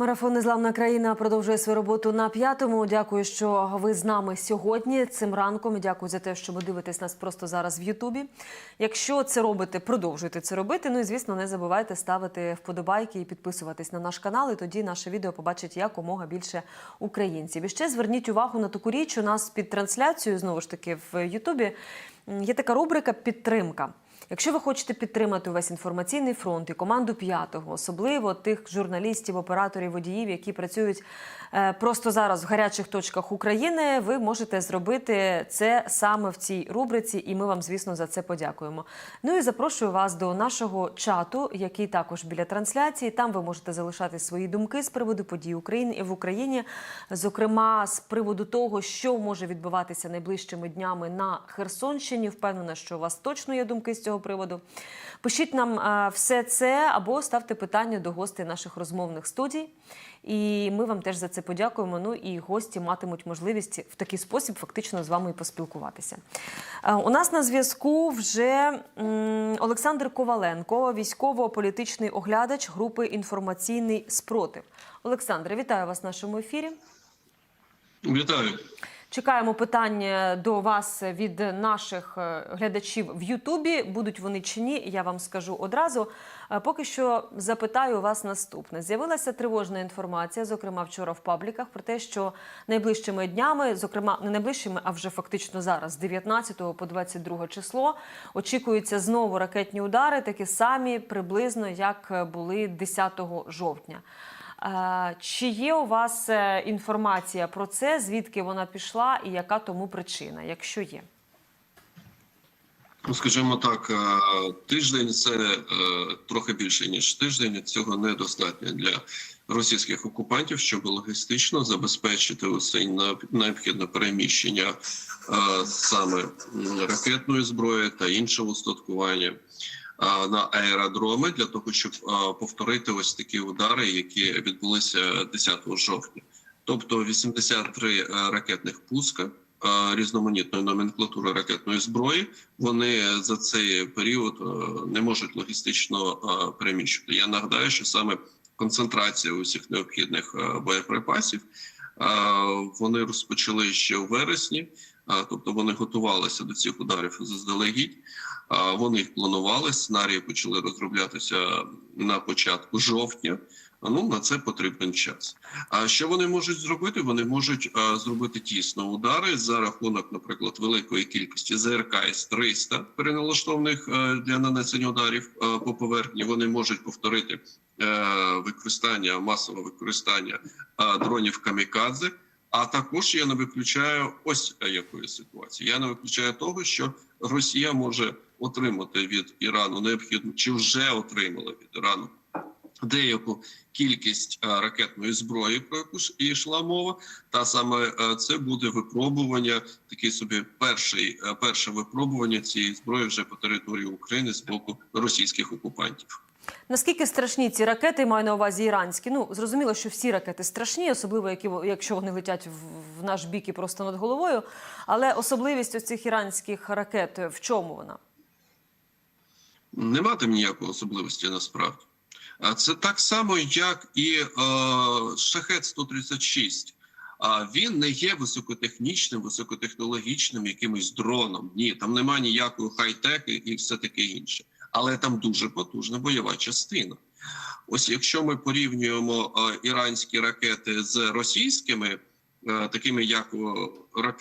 Марафон Незламна країна продовжує свою роботу на п'ятому. Дякую, що ви з нами сьогодні. Цим ранком дякую за те, що ви дивитесь нас просто зараз в Ютубі. Якщо це робите, продовжуйте це робити. Ну і звісно, не забувайте ставити вподобайки і підписуватись на наш канал. І тоді наше відео побачить якомога більше українців. І ще зверніть увагу на таку річ. У нас під трансляцією знову ж таки в Ютубі є така рубрика Підтримка. Якщо ви хочете підтримати увесь інформаційний фронт і команду п'ятого, особливо тих журналістів, операторів, водіїв, які працюють е, просто зараз в гарячих точках України, ви можете зробити це саме в цій рубриці, і ми вам, звісно, за це подякуємо. Ну і запрошую вас до нашого чату, який також біля трансляції. Там ви можете залишати свої думки з приводу подій України в Україні, зокрема з приводу того, що може відбуватися найближчими днями на Херсонщині. Впевнена, що у вас точно є думки з цього приводу. Пишіть нам е, все це або ставте питання до гостей наших розмовних студій. І ми вам теж за це подякуємо. Ну і гості матимуть можливість в такий спосіб фактично з вами і поспілкуватися. Е, У нас на зв'язку вже Олександр Коваленко, військово-політичний оглядач групи Інформаційний спротив. Олександре, вітаю вас в нашому ефірі. Вітаю. Чекаємо питання до вас від наших е, глядачів в Ютубі. Будуть вони чи ні, я вам скажу одразу. Е, Поки що запитаю вас наступне: з'явилася тривожна інформація, зокрема вчора в пабліках, про те, що найближчими днями, зокрема не найближчими, а вже фактично зараз, з 19 по 22 число, очікуються знову ракетні удари, такі самі приблизно як були 10 жовтня. Чи є у вас е, інформація про це, звідки вона пішла і яка тому причина, якщо є? Ну, скажімо так, е, тиждень це е, трохи більше ніж тиждень. Цього недостатньо для російських окупантів, щоб логістично забезпечити усе необхідне переміщення саме ракетної зброї та іншого устаткування на аеродроми для того, щоб повторити ось такі удари, які відбулися 10 жовтня. Тобто 83 е, ракетних пуска е, різноманітної номенклатури ракетної зброї. Вони за цей період е, не можуть логістично переміщувати. Я нагадаю, що саме концентрація усіх необхідних боєприпасів вони розпочали ще у вересні, тобто вони готувалися до цих ударів заздалегідь. Вони планували. Сценарії почали розроблятися на початку жовтня. Ну на це потрібен час. А що вони можуть зробити? Вони можуть а, зробити тісно удари за рахунок, наприклад, великої кількості ЗРК С-300 переналаштованих е, для нанесення ударів е, по поверхні. Вони можуть повторити е, використання масове використання е, дронів камікадзе. А також я не виключаю ось якої ситуації. Я не виключаю того, що Росія може отримати від Ірану необхідну чи вже отримала від Ірану деяку кількість е, ракетної зброї, про яку ж йшла мова, та саме е, це буде випробування, такий собі перший е, перше випробування цієї зброї вже по території України з боку російських окупантів. Наскільки страшні ці ракети, маю на увазі іранські? Ну зрозуміло, що всі ракети страшні, особливо які якщо вони летять в, наш бік і просто над головою. Але особливість ось цих іранських ракет в чому вона? Нема там ніякої особливості насправді. А це так само, як і е, шахет 136 А він не є високотехнічним, високотехнологічним якимось дроном. Ні, там немає ніякої хай-тек і, все таке інше. Але там дуже потужна бойова частина. Ось якщо ми порівнюємо е, іранські ракети з російськими, е, такими як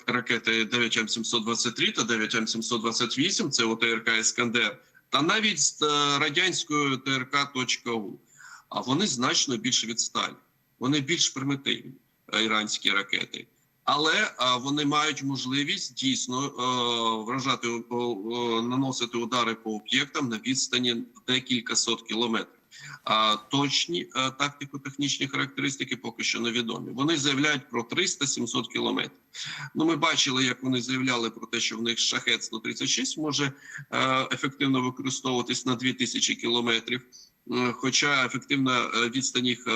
ракети 9М723 та 9М728, це ОТРК Іскандер, та навіть з е, радянською ТРК.У, а вони значно більш відсталі, вони більш примітивні е, іранські ракети. Але а, вони мають можливість дійсно е, вражати наносити удари по об'єктам на відстані декілька сот кілометрів. Точні е, тактико-технічні характеристики поки що невідомі. Вони заявляють про 300-700 кілометрів. Ну, ми бачили, як вони заявляли про те, що в них шахет 136 може е, ефективно використовуватись на 2000 кілометрів. Е, Хоча ефективна відстань їх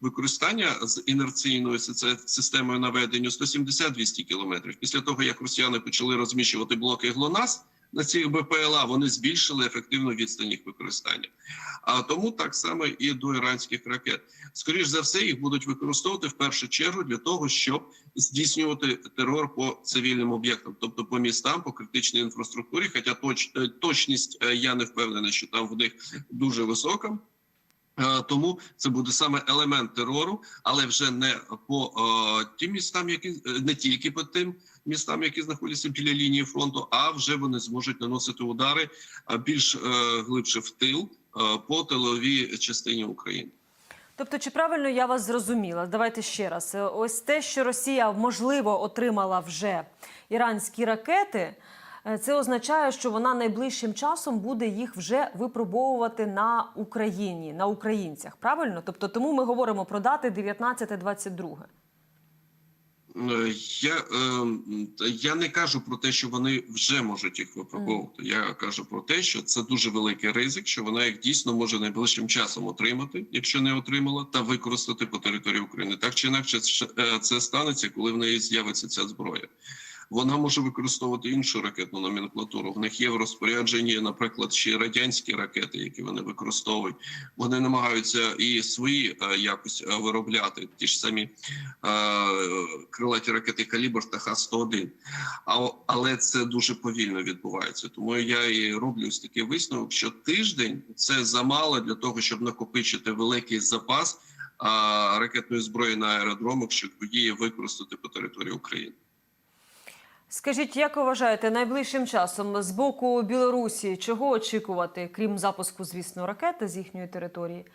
використання з інерційною си- системою наведення 170-200 кілометрів. Після того, як росіяни почали розміщувати блоки ГЛОНАС на цих БПЛА, вони збільшили ефективну відстань їх використання. А тому так само і до іранських ракет. Скоріш за все, їх будуть використовувати в першу чергу для того, щоб здійснювати терор по цивільним об'єктам, тобто по містам, по критичній інфраструктурі. Хоча точ, е, точність е, я не впевнений, що там в них дуже висока. Е, Тому це буде саме елемент терору, але вже не по тим містам, які не тільки по тим містам, які знаходяться біля лінії фронту, а вже вони зможуть наносити удари більш е, глибше в тил е, по тиловій частині України. Тобто, чи правильно я вас зрозуміла? Давайте ще раз. Е, Ось те, що Росія можливо отримала вже іранські ракети, це означає, що вона найближчим часом буде їх вже випробовувати на Україні, на українцях. Правильно? Тобто, тому ми говоримо про дати 19-22. Е, Я, е, я не кажу про те, що вони вже можуть їх випробовувати. Я кажу про те, що це дуже великий ризик, що вона їх дійсно може найближчим часом отримати, якщо не отримала, та використати по території України. Так чи інакше, це- е, це станеться, коли в неї з'явиться ця зброя. Вона може використовувати іншу ракетну номенклатуру. В них є в розпорядженні, наприклад, ще радянські ракети, які вони використовують. Вони намагаються і свої е, якось е, виробляти ті ж самі е, крилаті ракети Калібр та Х-101. А, але це дуже повільно відбувається. Тому я і роблю ось такий висновок, що тиждень це замало для того, щоб накопичити великий запас ракетної зброї на аеродромах, щоб її використати по території України. Скажіть, як ви вважаєте, найближчим часом з боку Білорусі чого очікувати, крім запуску, звісно, ракети з їхньої території?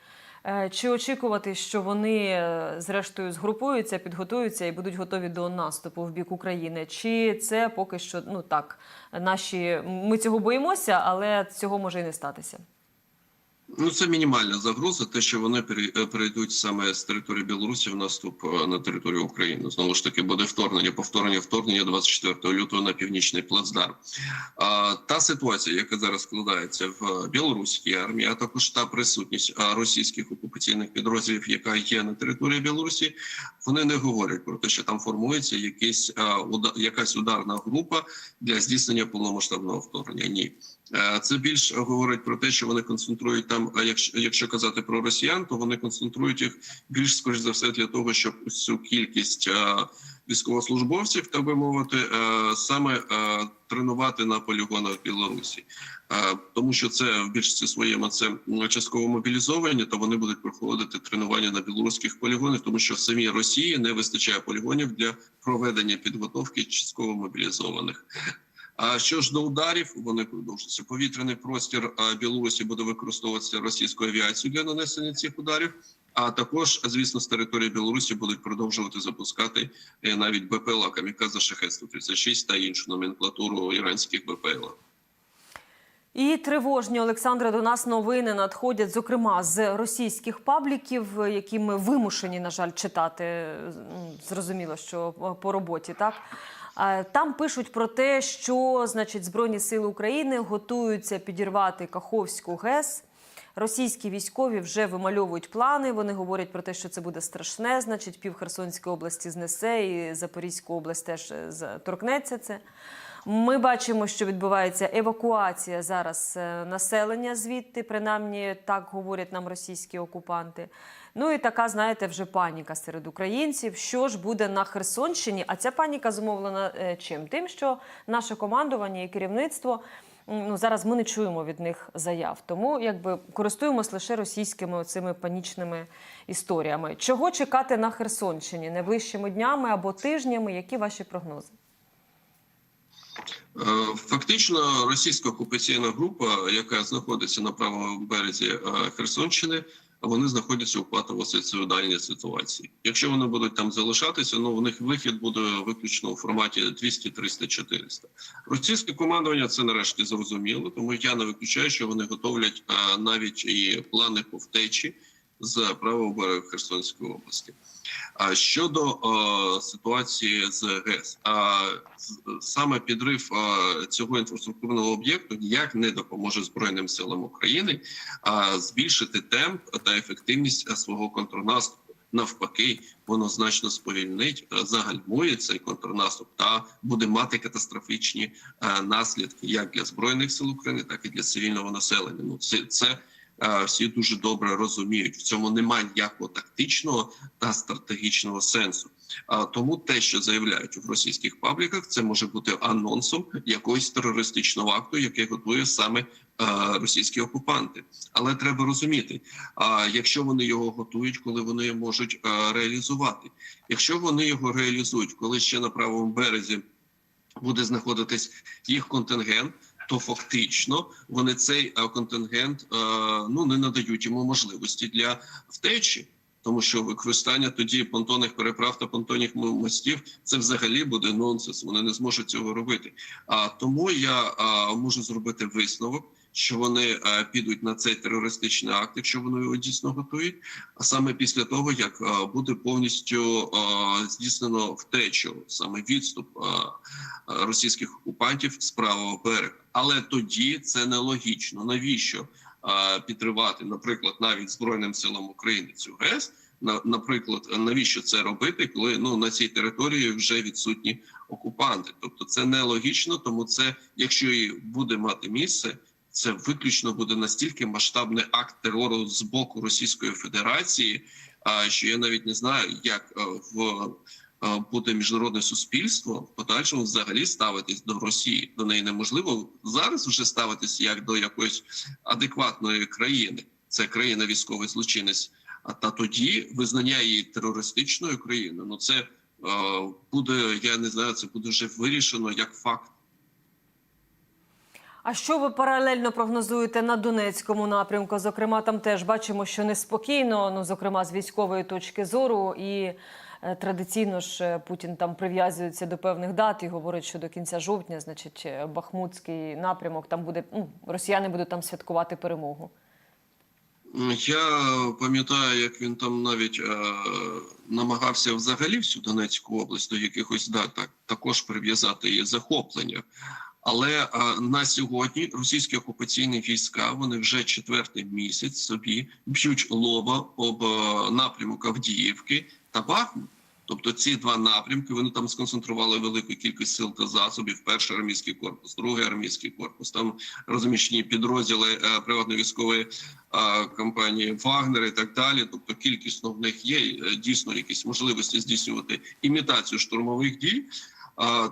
Е, Чи очікувати, що вони е, зрештою згрупуються, підготуються і будуть готові до наступу в бік України? Чи це поки що ну так, наші ми цього боїмося, але цього може і не статися? Ну, це мінімальна загроза, те, що вони е, перейдуть саме з території Білорусі в наступ е, на територію України. Знову ж таки, буде вторгнення, повторення вторгнення 24 лютого на північний плацдарм. Та ситуація, яка зараз складається в білоруській армії, а також та присутність російських окупаційних підрозділів, яка є на території Білорусі, вони не говорять про те, що там формується якийсь якась ударна група для здійснення повномасштабного вторгнення. Ні. Е, Це більш говорить про те, що вони концентрують там. А якщо якщо казати про росіян, то вони концентрують їх більш скоріш за все для того, щоб цю кількість е, військовослужбовців, так би мовити, е, саме е, тренувати на полігонах Білорусі, тому що це в більшості своєму це частково мобілізовані, то вони будуть проходити тренування на білоруських полігонах, тому що в самій Росії не вистачає полігонів для проведення підготовки частково мобілізованих. А що ж до ударів, вони продовжуються. Повітряний простір Білорусі буде використовуватися російською авіацією для нанесення цих ударів. А також, звісно, з території Білорусі будуть продовжувати запускати е, навіть БПЛА Камікадзе шахет 136 та іншу номенклатуру іранських БПЛА. І тривожні Олександре до нас новини надходять, зокрема з російських пабліків, які ми вимушені, на жаль, читати. Зрозуміло, що по роботі, так. Там пишуть про те, що значить Збройні сили України готуються підірвати Каховську ГЕС. Російські військові вже вимальовують плани. Вони говорять про те, що це буде страшне. Значить, пів Херсонської області знесе, і Запорізьку область теж е, торкнеться це. Ми бачимо, що відбувається евакуація зараз е, населення звідти, принаймні так говорять нам російські окупанти. Ну і така, знаєте, вже паніка серед українців. Що ж буде на Херсонщині? А ця паніка зумовлена е, чим? Тим, що наше командування і керівництво. Ну, зараз ми не чуємо від них заяв, тому якби користуємось лише російськими цими панічними історіями. Чого чекати на Херсонщині найближчими днями або тижнями? Які ваші прогнози? Е, Фактично, російська окупаційна група, яка знаходиться на правому березі е, Херсонщини, вони знаходяться у патово-суїцидальній ситуації. Якщо вони будуть там залишатися, ну у них вихід буде виключно у форматі 200, 300, 400. Російське командування це нарешті зрозуміло, тому я не виключаю, що вони готовлять е, навіть і плани по втечі з правого берега Херсонської області. А щодо е, ситуації з ГЕС, а саме підрив е, цього інфраструктурного об'єкту ніяк не допоможе збройним силам України а збільшити темп та ефективність свого контрнаступу. навпаки, воно значно сповільнить, е, загальмує цей контрнаступ та буде мати катастрофічні наслідки як для збройних сил України, так і для цивільного населення. Ну це це всі дуже добре розуміють. В цьому немає ніякого тактичного та стратегічного сенсу. Тому те, що заявляють в російських пабліках, це може бути анонсом якогось терористичного акту, який готує саме е, російські окупанти. Але треба розуміти, якщо вони його готують, коли вони можуть е, реалізувати, якщо вони його реалізують, коли ще на правому березі буде знаходитись їх контингент. То фактично вони цей е, контингент е, ну не надають йому можливості для втечі, тому що використання тоді понтонних переправ та понтонних мостів це взагалі буде нонсенс. Вони не зможуть цього робити. А тому я а, можу зробити висновок, що вони підуть на цей терористичний акт, якщо вони його дійсно готують. А саме після того, як буде повністю здійснено втечу, саме відступ російських окупантів з правого берега. Але тоді це нелогічно. Навіщо? Підривати, наприклад, навіть збройним силам України цю ГЕС, наприклад, навіщо це робити, коли ну на цій території вже відсутні окупанти? Тобто це нелогічно, тому це, якщо і буде мати місце, це виключно буде настільки масштабний акт терору з боку Російської Федерації, що я навіть не знаю, як е, в е, буде міжнародне суспільство в подальшому взагалі ставитись до Росії. До неї неможливо зараз вже ставитись як до якоїсь адекватної країни. Це країна військовий злочинець. А та тоді визнання її терористичною країною. Ну це е, буде. Я не знаю, це буде вже вирішено як факт. А що ви паралельно прогнозуєте на Донецькому напрямку? Зокрема, там теж бачимо, що неспокійно, ну зокрема з військової точки зору, і е, традиційно ж е, Путін там прив'язується до певних дат і говорить, що до кінця жовтня, значить, е, Бахмутський напрямок там буде ну, росіяни будуть там святкувати перемогу. Я пам'ятаю, як він там навіть е, намагався взагалі всю Донецьку область до якихось дат так, також прив'язати її захоплення. Але е, на сьогодні російські окупаційні війська вони вже четвертий місяць собі б'ють лоба об е, напрямок Авдіївки та Бахмут. Тобто ці два напрямки вони там сконцентрували велику кількість сил та засобів. Перший армійський корпус, другий армійський корпус. Там розміщені підрозділи е, приватно-військової е, компанії Вагнер і так далі. Тобто кількісно в них є е, дійсно якісь можливості здійснювати імітацію штурмових дій.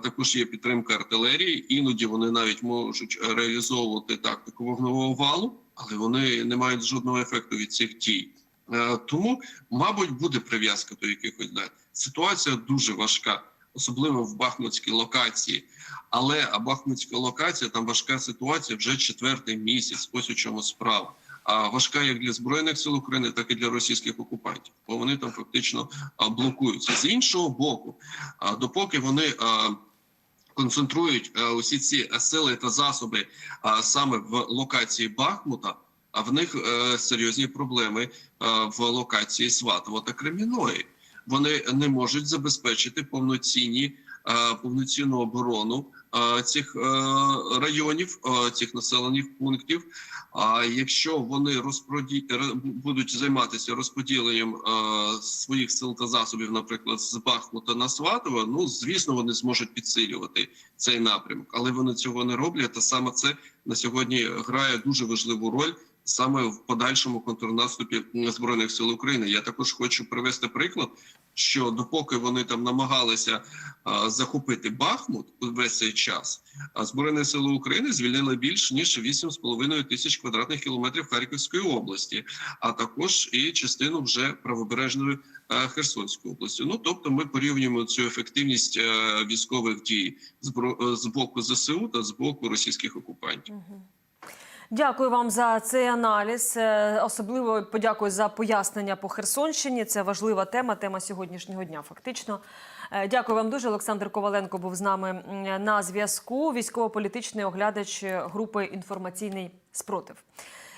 Також є підтримка артилерії. Іноді вони навіть можуть реалізовувати тактику вогневого валу, але вони не мають жодного ефекту від цих дій. Е, Тому, мабуть, буде прив'язка до якихось дат. Ситуація дуже важка, особливо в Бахмутській локації. Але Бахмутська локація там важка ситуація вже четвертий місяць. Ось у чому справа. Важка як для збройних сил України, так і для російських окупантів, бо вони там фактично блокуються з іншого боку. Допоки вони концентрують усі ці сили та засоби саме в локації Бахмута. А в них е, серйозні проблеми е, в локації Сватово та Креміної. Вони не можуть забезпечити повноцінні е, повноцінну оборону е, цих е, районів, е, цих населених пунктів. А якщо вони розпроді... будуть займатися розподіленням е, своїх сил та засобів, наприклад, з Бахмута на Сватово, ну звісно, вони зможуть підсилювати цей напрямок, але вони цього не роблять. Та саме це на сьогодні грає дуже важливу роль саме в подальшому контрнаступі збройних сил України. Я також хочу привести приклад, що допоки вони там намагалися а, захопити Бахмут весь цей час, а збройні сили України звільнили більш ніж 8,5 тисяч квадратних кілометрів Харківської області, а також і частину вже правобережної е, Херсонської області. Ну тобто, ми порівнюємо цю ефективність е, військових дій е, з боку ЗСУ та з боку російських окупантів. Дякую вам за цей аналіз. Е, Особливо подякую за пояснення по Херсонщині. Це важлива тема, тема сьогоднішнього дня. Фактично, Е, дякую вам дуже. Олександр Коваленко був з нами на зв'язку. Військово-політичний оглядач групи інформаційний спротив.